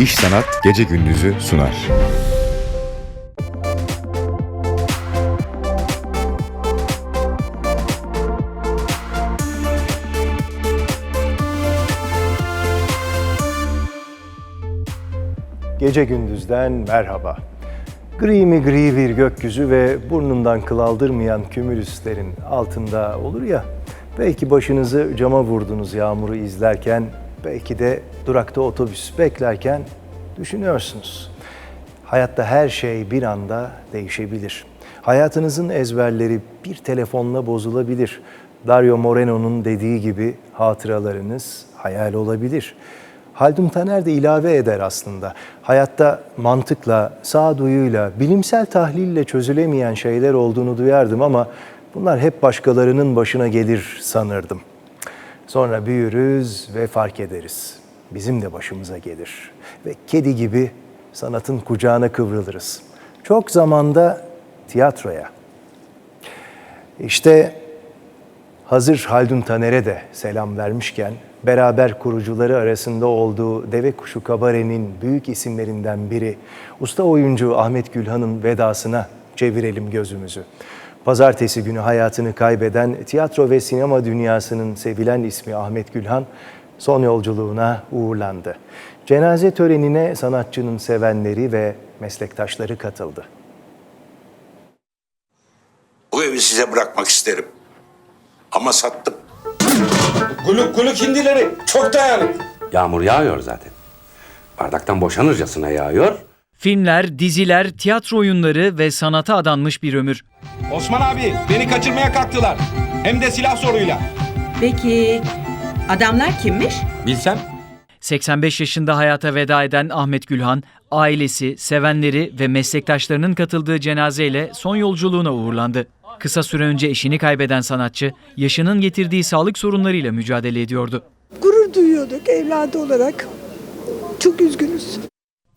İş Sanat Gece Gündüz'ü sunar. Gece gündüzden merhaba. Gri mi gri bir gökyüzü ve burnundan kıl aldırmayan kümülüslerin altında olur ya, belki başınızı cama vurdunuz yağmuru izlerken, belki de durakta otobüs beklerken düşünüyorsunuz. Hayatta her şey bir anda değişebilir. Hayatınızın ezberleri bir telefonla bozulabilir. Dario Moreno'nun dediği gibi hatıralarınız hayal olabilir. Haldun Taner de ilave eder aslında. Hayatta mantıkla, sağduyuyla, bilimsel tahlille çözülemeyen şeyler olduğunu duyardım ama bunlar hep başkalarının başına gelir sanırdım. Sonra büyürüz ve fark ederiz. Bizim de başımıza gelir. Ve kedi gibi sanatın kucağına kıvrılırız. Çok zamanda tiyatroya. İşte Hazır Haldun Taner'e de selam vermişken, beraber kurucuları arasında olduğu Deve Kuşu Kabare'nin büyük isimlerinden biri, usta oyuncu Ahmet Gülhan'ın vedasına çevirelim gözümüzü. Pazartesi günü hayatını kaybeden tiyatro ve sinema dünyasının sevilen ismi Ahmet Gülhan, son yolculuğuna uğurlandı. Cenaze törenine sanatçının sevenleri ve meslektaşları katıldı. Bu evi size bırakmak isterim. Ama sattım. Guluk guluk hindileri çok dayanık. Yağmur yağıyor zaten. Bardaktan boşanırcasına yağıyor. Filmler, diziler, tiyatro oyunları ve sanata adanmış bir ömür. Osman abi beni kaçırmaya kalktılar. Hem de silah soruyla. Peki adamlar kimmiş? Bilsem. 85 yaşında hayata veda eden Ahmet Gülhan, ailesi, sevenleri ve meslektaşlarının katıldığı cenazeyle son yolculuğuna uğurlandı. Kısa süre önce eşini kaybeden sanatçı, yaşının getirdiği sağlık sorunlarıyla mücadele ediyordu. gurur duyuyorduk evladı olarak. Çok üzgünüz.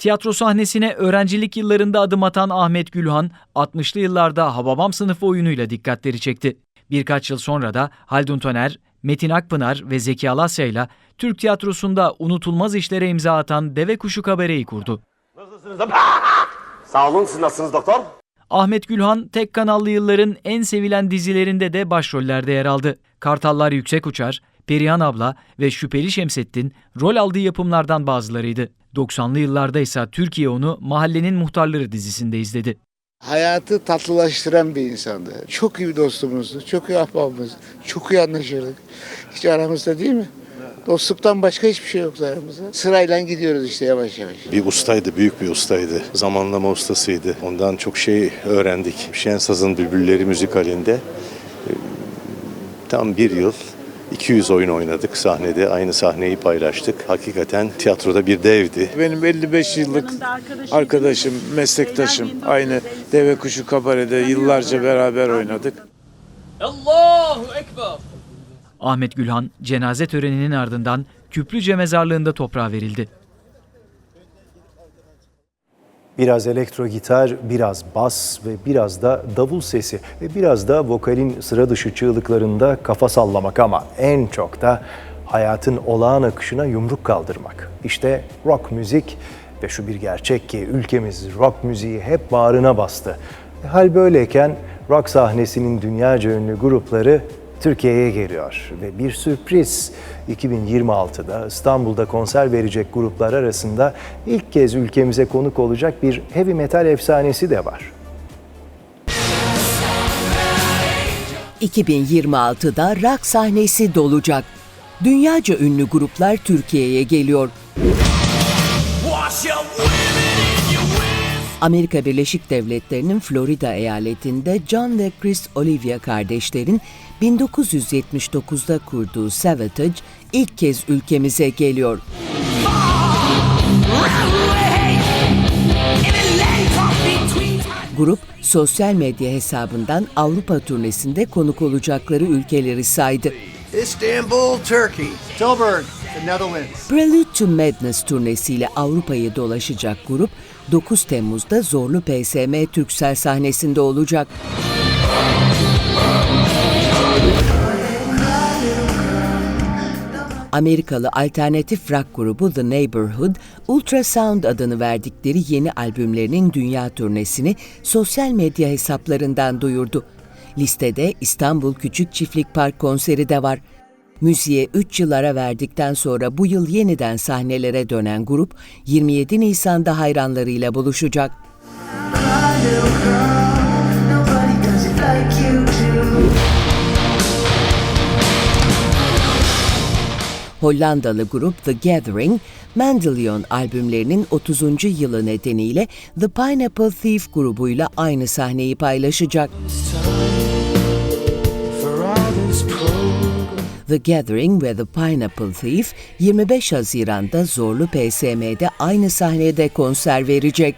Tiyatro sahnesine öğrencilik yıllarında adım atan Ahmet Gülhan, 60'lı yıllarda Hababam sınıfı oyunuyla dikkatleri çekti. Birkaç yıl sonra da Haldun Toner, Metin Akpınar ve Zeki Alasya ile Türk tiyatrosunda unutulmaz işlere imza atan Deve Kuşu Kabare'yi kurdu. Sağ olun siz nasılsınız doktor? Ahmet Gülhan tek kanallı yılların en sevilen dizilerinde de başrollerde yer aldı. Kartallar Yüksek Uçar, Perihan Abla ve Şüpheli Şemsettin rol aldığı yapımlardan bazılarıydı. 90'lı yıllarda ise Türkiye onu Mahallenin Muhtarları dizisinde izledi. hayatı tatlılaştıran bir insandı. Çok iyi bir dostumuzdu, çok iyi ahbabımız, çok iyi anlaşırdık. Hiç aramızda değil mi? Dostluktan başka hiçbir şey yoktu aramızda. Sırayla gidiyoruz işte yavaş yavaş. Bir ustaydı, büyük bir ustaydı. Zamanlama ustasıydı. Ondan çok şey öğrendik. Şensaz'ın Bülbülleri müzikalinde e, tam bir yıl 200 oyun oynadık sahnede. Aynı sahneyi paylaştık. Hakikaten tiyatroda bir devdi. Benim 55 yıllık arkadaşım, meslektaşım. Aynı Deve Kuşu Kabare'de yıllarca beraber oynadık. Ahmet Gülhan cenaze töreninin ardından Küplüce mezarlığında toprağa verildi. Biraz elektro gitar, biraz bas ve biraz da davul sesi ve biraz da vokalin sıra dışı çığlıklarında kafa sallamak ama en çok da hayatın olağan akışına yumruk kaldırmak. İşte rock müzik ve şu bir gerçek ki ülkemiz rock müziği hep bağrına bastı. Hal böyleyken rock sahnesinin dünyaca ünlü grupları Türkiye'ye geliyor ve bir sürpriz 2026'da İstanbul'da konser verecek gruplar arasında ilk kez ülkemize konuk olacak bir heavy metal efsanesi de var. 2026'da rock sahnesi dolacak. Dünyaca ünlü gruplar Türkiye'ye geliyor. Amerika Birleşik Devletleri'nin Florida eyaletinde John ve Chris Olivia kardeşlerin 1979'da kurduğu Savatage ilk kez ülkemize geliyor. Grup sosyal medya hesabından Avrupa turnesinde konuk olacakları ülkeleri saydı. Istanbul, Turkey. Tilburg, the Netherlands. Prelude to Madness turnesiyle Avrupa'yı dolaşacak grup 9 Temmuz'da Zorlu PSM Türksel sahnesinde olacak. Amerikalı alternatif rock grubu The Neighborhood, Ultrasound adını verdikleri yeni albümlerinin dünya turnesini sosyal medya hesaplarından duyurdu. Listede İstanbul Küçük Çiftlik Park konseri de var. Müziğe 3 yıl ara verdikten sonra bu yıl yeniden sahnelere dönen grup 27 Nisan'da hayranlarıyla buluşacak. Hollandalı grup The Gathering, Mendelion albümlerinin 30. yılı nedeniyle The Pineapple Thief grubuyla aynı sahneyi paylaşacak. The Gathering ve The Pineapple Thief 25 Haziran'da Zorlu PSM'de aynı sahnede konser verecek.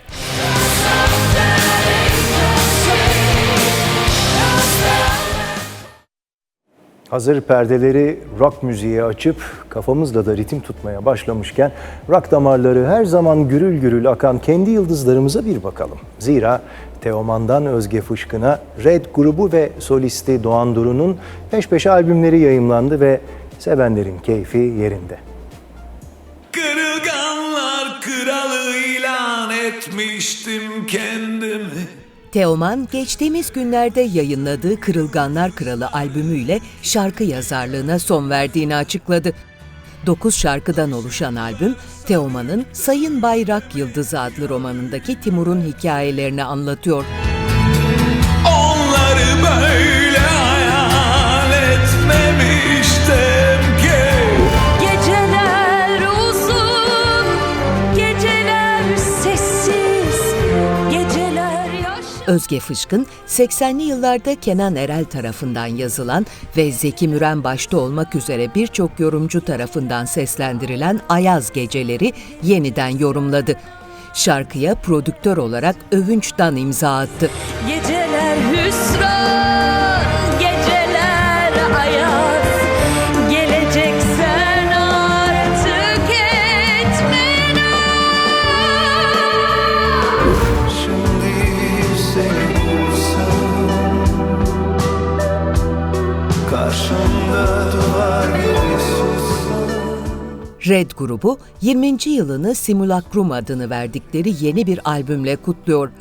Hazır perdeleri rock müziğe açıp kafamızda da ritim tutmaya başlamışken rock damarları her zaman gürül gürül akan kendi yıldızlarımıza bir bakalım. Zira Teoman'dan Özge Fışkın'a Red grubu ve solisti Doğan Duru'nun peş peşe albümleri yayımlandı ve sevenlerin keyfi yerinde. Kırılganlar kralı ilan etmiştim kendimi. Teoman geçtiğimiz günlerde yayınladığı Kırılganlar Kralı albümüyle şarkı yazarlığına son verdiğini açıkladı. 9 şarkıdan oluşan albüm, Teoman'ın Sayın Bayrak Yıldızı adlı romanındaki Timur'un hikayelerini anlatıyor. Onları böyle Özge Fışkın, 80'li yıllarda Kenan Erel tarafından yazılan ve Zeki Müren başta olmak üzere birçok yorumcu tarafından seslendirilen Ayaz Geceleri yeniden yorumladı. Şarkıya prodüktör olarak Övünç'tan imza attı. Geceler Red grubu 20. yılını Simulacrum adını verdikleri yeni bir albümle kutluyor.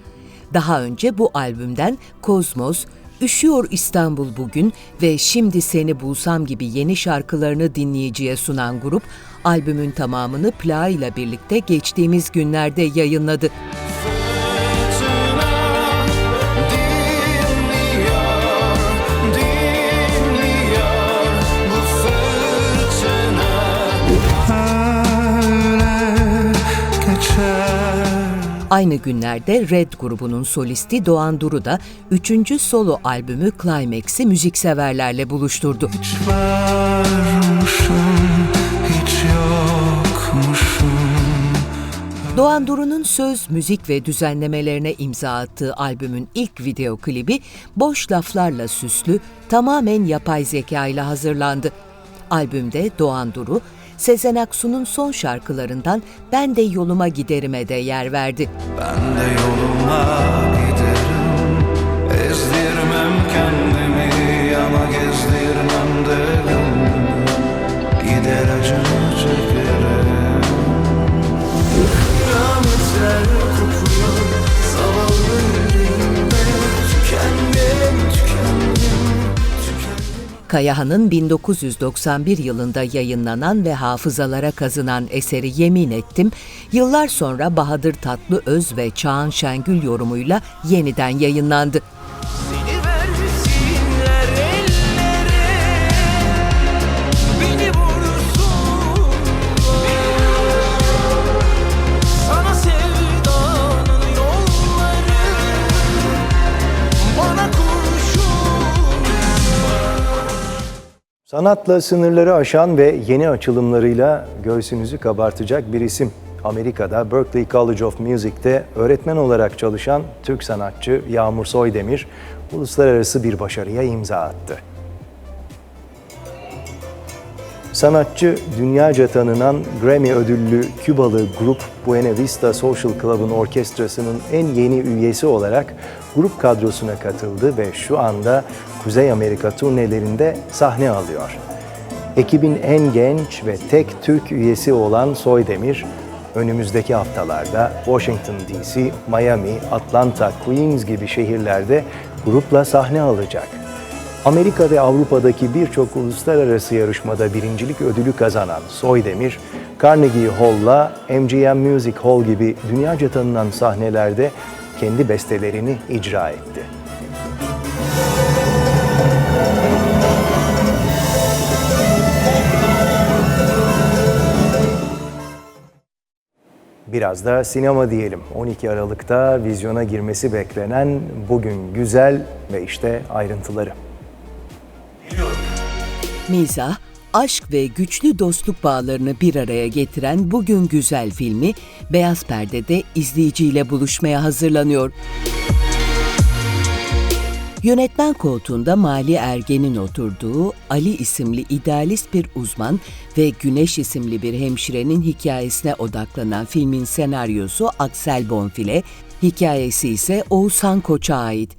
Daha önce bu albümden Kozmos, Üşüyor İstanbul Bugün ve Şimdi Seni Bulsam gibi yeni şarkılarını dinleyiciye sunan grup, albümün tamamını plağıyla birlikte geçtiğimiz günlerde yayınladı. Aynı günlerde Red grubunun solisti Doğan Duru da 3. solo albümü Climax'i müzikseverlerle buluşturdu. Doğan Duru'nun söz, müzik ve düzenlemelerine imza attığı albümün ilk video klibi boş laflarla süslü, tamamen yapay zeka ile hazırlandı. Albümde Doğan Duru, Sezen Aksu'nun son şarkılarından Ben de yoluma giderime de yer verdi. Ben de yoluma giderim Kayahan'ın 1991 yılında yayınlanan ve hafızalara kazınan eseri Yemin Ettim, yıllar sonra Bahadır Tatlıöz ve Çağan Şengül yorumuyla yeniden yayınlandı. Sanatla sınırları aşan ve yeni açılımlarıyla göğsünüzü kabartacak bir isim. Amerika'da Berklee College of Music'te öğretmen olarak çalışan Türk sanatçı Yağmur Soydemir, uluslararası bir başarıya imza attı. Sanatçı, dünyaca tanınan Grammy ödüllü Kübalı grup Buena Vista Social Club'ın orkestrasının en yeni üyesi olarak grup kadrosuna katıldı ve şu anda Kuzey Amerika turnelerinde sahne alıyor. Ekibin en genç ve tek Türk üyesi olan Soydemir, önümüzdeki haftalarda Washington DC, Miami, Atlanta, Queens gibi şehirlerde grupla sahne alacak. Amerika ve Avrupa'daki birçok uluslararası yarışmada birincilik ödülü kazanan Soydemir, Carnegie Hall'la MGM Music Hall gibi dünyaca tanınan sahnelerde kendi bestelerini icra etti. Biraz da sinema diyelim. 12 Aralık'ta vizyona girmesi beklenen Bugün Güzel ve işte ayrıntıları. Mizah, aşk ve güçlü dostluk bağlarını bir araya getiren Bugün Güzel filmi Beyaz Perde'de izleyiciyle buluşmaya hazırlanıyor. Yönetmen koltuğunda Mali Ergen'in oturduğu Ali isimli idealist bir uzman ve Güneş isimli bir hemşirenin hikayesine odaklanan filmin senaryosu Aksel Bonfile, hikayesi ise Oğuzhan Koç'a ait.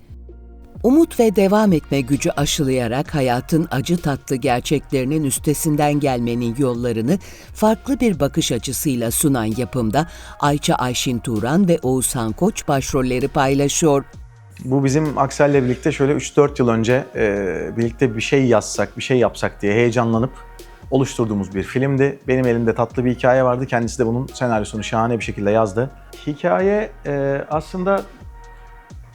Umut ve devam etme gücü aşılayarak hayatın acı tatlı gerçeklerinin üstesinden gelmenin yollarını farklı bir bakış açısıyla sunan yapımda Ayça Ayşin Turan ve Oğuzhan Koç başrolleri paylaşıyor. Bu bizim Aksel'le birlikte şöyle 3-4 yıl önce e, birlikte bir şey yazsak, bir şey yapsak diye heyecanlanıp oluşturduğumuz bir filmdi. Benim elimde tatlı bir hikaye vardı. Kendisi de bunun senaryosunu şahane bir şekilde yazdı. Hikaye e, aslında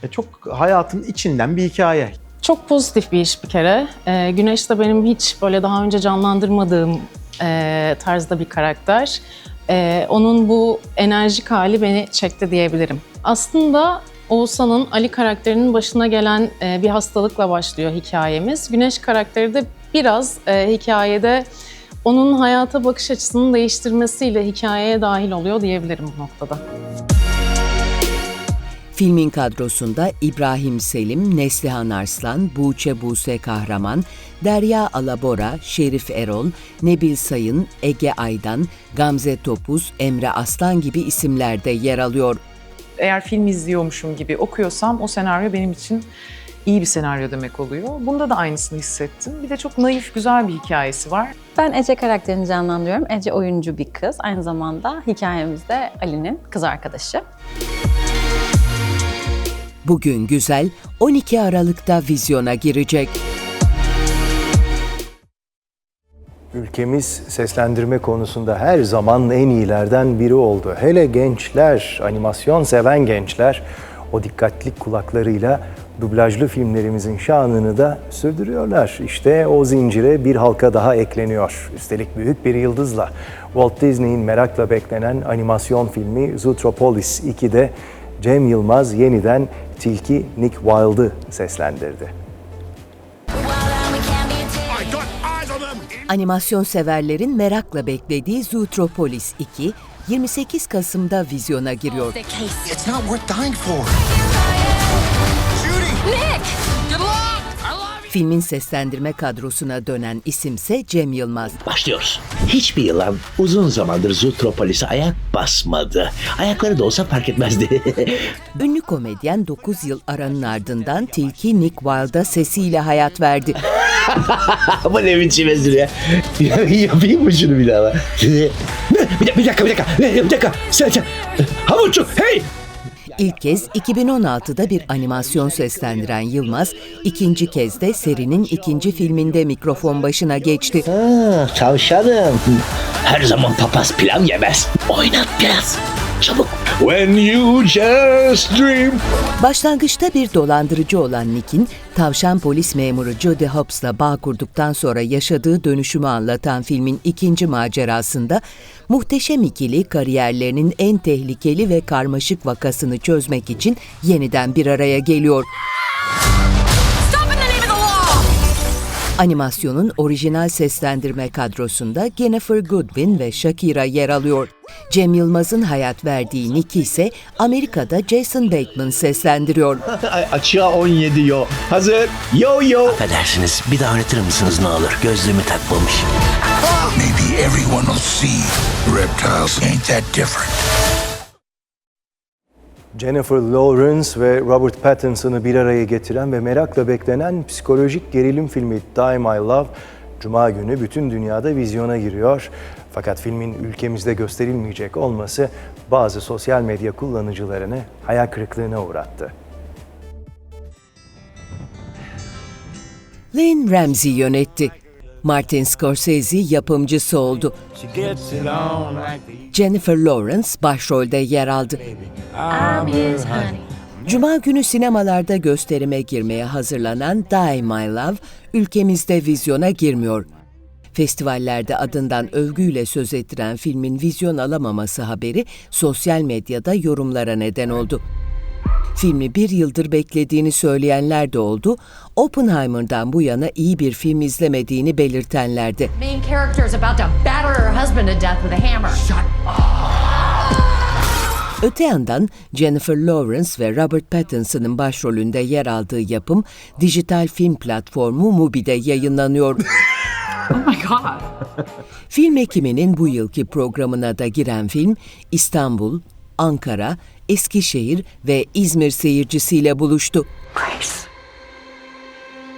e, çok hayatın içinden bir hikaye. Çok pozitif bir iş bir kere. Ee, Güneş de benim hiç böyle daha önce canlandırmadığım e, tarzda bir karakter. Ee, onun bu enerjik hali beni çekti diyebilirim. Aslında Oğuzhan'ın Ali karakterinin başına gelen e, bir hastalıkla başlıyor hikayemiz. Güneş karakteri de biraz e, hikayede onun hayata bakış açısını değiştirmesiyle hikayeye dahil oluyor diyebilirim bu noktada. Filmin kadrosunda İbrahim Selim, Neslihan Arslan, Buğçe Buse Kahraman, Derya Alabora, Şerif Erol, Nebil Sayın, Ege Aydan, Gamze Topuz, Emre Aslan gibi isimler de yer alıyor. Eğer film izliyormuşum gibi okuyorsam o senaryo benim için iyi bir senaryo demek oluyor. Bunda da aynısını hissettim. Bir de çok naif, güzel bir hikayesi var. Ben Ece karakterini canlandırıyorum. Ece oyuncu bir kız. Aynı zamanda hikayemizde Ali'nin kız arkadaşı. Bugün Güzel 12 Aralık'ta vizyona girecek. Ülkemiz seslendirme konusunda her zaman en iyilerden biri oldu. Hele gençler, animasyon seven gençler o dikkatli kulaklarıyla dublajlı filmlerimizin şanını da sürdürüyorlar. İşte o zincire bir halka daha ekleniyor. Üstelik büyük bir yıldızla. Walt Disney'in merakla beklenen animasyon filmi Zootropolis 2'de Cem Yılmaz yeniden Tilki Nick Wilde'ı seslendirdi. Animasyon severlerin merakla beklediği Zootropolis 2, 28 Kasım'da vizyona giriyor. Filmin seslendirme kadrosuna dönen isimse Cem Yılmaz. Başlıyoruz. Hiçbir yılan uzun zamandır Zootropolis'e ayak basmadı. Ayakları da olsa fark etmezdi. Ünlü komedyen 9 yıl aranın ardından Tilki Nick Wilde'a sesiyle hayat verdi. Bu ne biçim espri ya? Yapayım mı şunu bir daha? Bir, bir dakika, bir dakika, bir dakika. Sen, sen. Havuççuk, hey! İlk kez 2016'da bir animasyon seslendiren Yılmaz, ikinci kez de serinin ikinci filminde mikrofon başına geçti. Ha, tavşanım. Her zaman papaz pilav yemez. Oynat biraz. Çabuk. When you just dream. Başlangıçta bir dolandırıcı olan Nick'in tavşan polis memuru Jody Hobbs'la bağ kurduktan sonra yaşadığı dönüşümü anlatan filmin ikinci macerasında muhteşem ikili kariyerlerinin en tehlikeli ve karmaşık vakasını çözmek için yeniden bir araya geliyor. Animasyonun orijinal seslendirme kadrosunda Jennifer Goodwin ve Shakira yer alıyor. Cem Yılmaz'ın hayat verdiği Nick ise Amerika'da Jason Bateman seslendiriyor. Açığa 17 yo. Hazır. Yo yo. Affedersiniz bir daha öğretir misiniz ne olur? Gözlüğümü takmamışım. Maybe everyone will see reptiles ain't that different. Jennifer Lawrence ve Robert Pattinson'ı bir araya getiren ve merakla beklenen psikolojik gerilim filmi Die My Love, Cuma günü bütün dünyada vizyona giriyor. Fakat filmin ülkemizde gösterilmeyecek olması bazı sosyal medya kullanıcılarını hayal kırıklığına uğrattı. Lynn Ramsey yönetti. Martin Scorsese yapımcısı oldu. Jennifer Lawrence başrolde yer aldı. Cuma günü sinemalarda gösterime girmeye hazırlanan Die My Love ülkemizde vizyona girmiyor. Festivallerde adından övgüyle söz ettiren filmin vizyon alamaması haberi sosyal medyada yorumlara neden oldu. Filmi bir yıldır beklediğini söyleyenler de oldu, Oppenheimer'dan bu yana iyi bir film izlemediğini belirtenler de. Main character is about to batter her husband to death with a hammer. Shut Öte yandan Jennifer Lawrence ve Robert Pattinson'ın başrolünde yer aldığı yapım dijital film platformu Mubi'de yayınlanıyor. Oh my god. Film ekiminin bu yılki programına da giren film İstanbul, Ankara, Eskişehir ve İzmir seyircisiyle buluştu.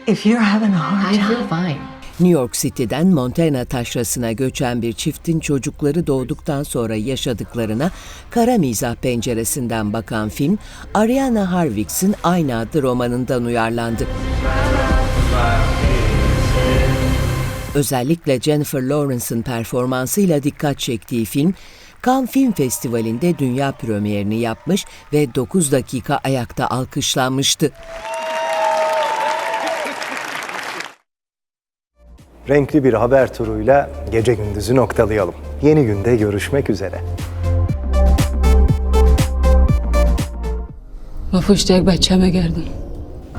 If you're having a hard time, I feel fine. New York City'den Montana taşrasına göçen bir çiftin çocukları doğduktan sonra yaşadıklarına kara mizah penceresinden bakan film, Ariana Harvick'sin aynı adlı romanından uyarlandı. Özellikle Jennifer Lawrence'ın performansıyla dikkat çektiği film, Cannes Film Festivali'nde dünya premierini yapmış ve 9 dakika ayakta alkışlanmıştı. Renkli bir haber turuyla gece gündüzü noktalayalım. Yeni günde görüşmek üzere. Mafuştek bacheme geldim.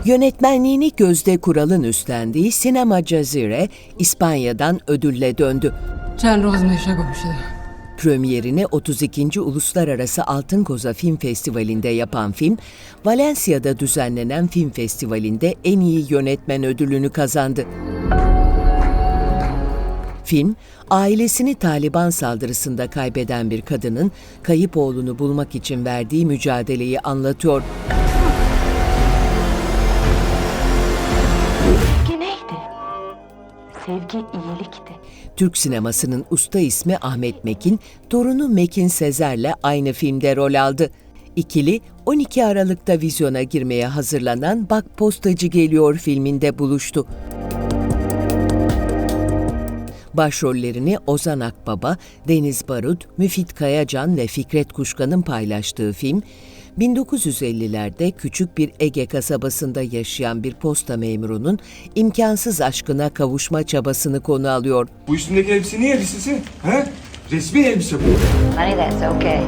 Yönetmenliğini Gözde Kural'ın üstlendiği Sinema Cazire, İspanya'dan ödülle döndü. Çen roz meşe komşu. Premierini 32. Uluslararası Altın Koza Film Festivali'nde yapan film, Valencia'da düzenlenen film festivalinde en iyi yönetmen ödülünü kazandı. Film, ailesini Taliban saldırısında kaybeden bir kadının kayıp oğlunu bulmak için verdiği mücadeleyi anlatıyor. Sevgi neydi? Sevgi iyilikti. Türk sinemasının usta ismi Ahmet Mekin, torunu Mekin Sezer'le aynı filmde rol aldı. İkili 12 Aralık'ta vizyona girmeye hazırlanan Bak Postacı Geliyor filminde buluştu. Başrollerini Ozan Akbaba, Deniz Barut, Müfit Kayacan ve Fikret Kuşkan'ın paylaştığı film, 1950'lerde küçük bir Ege kasabasında yaşayan bir posta memurunun imkansız aşkına kavuşma çabasını konu alıyor. Bu üstündeki elbise ne elbisesi? He? Resmi elbise bu. Honey, that's okay.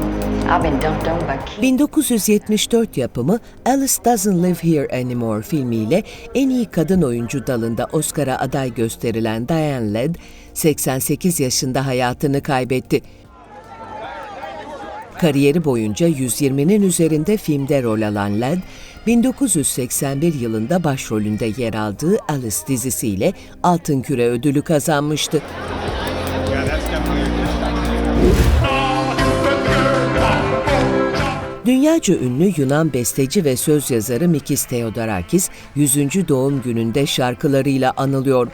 I've been dumped on by 1974 yapımı Alice Doesn't Live Here Anymore filmiyle en iyi kadın oyuncu dalında Oscar'a aday gösterilen Diane Ladd, 88 yaşında hayatını kaybetti. Kariyeri boyunca 120'nin üzerinde filmde rol alan Ladd, 1981 yılında başrolünde yer aldığı Alice dizisiyle Altın Küre ödülü kazanmıştı. Dünyaca ünlü Yunan besteci ve söz yazarı Mikis Theodorakis 100. doğum gününde şarkılarıyla anılıyor.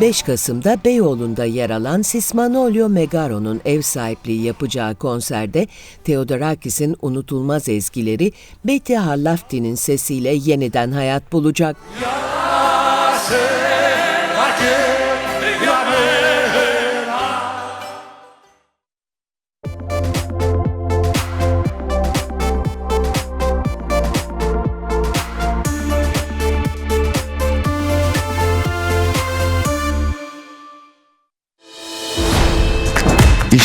5 Kasım'da Beyoğlu'nda yer alan Sismanolio Megaro'nun ev sahipliği yapacağı konserde Theodorakis'in unutulmaz ezgileri Betty Harlafti'nin sesiyle yeniden hayat bulacak. İş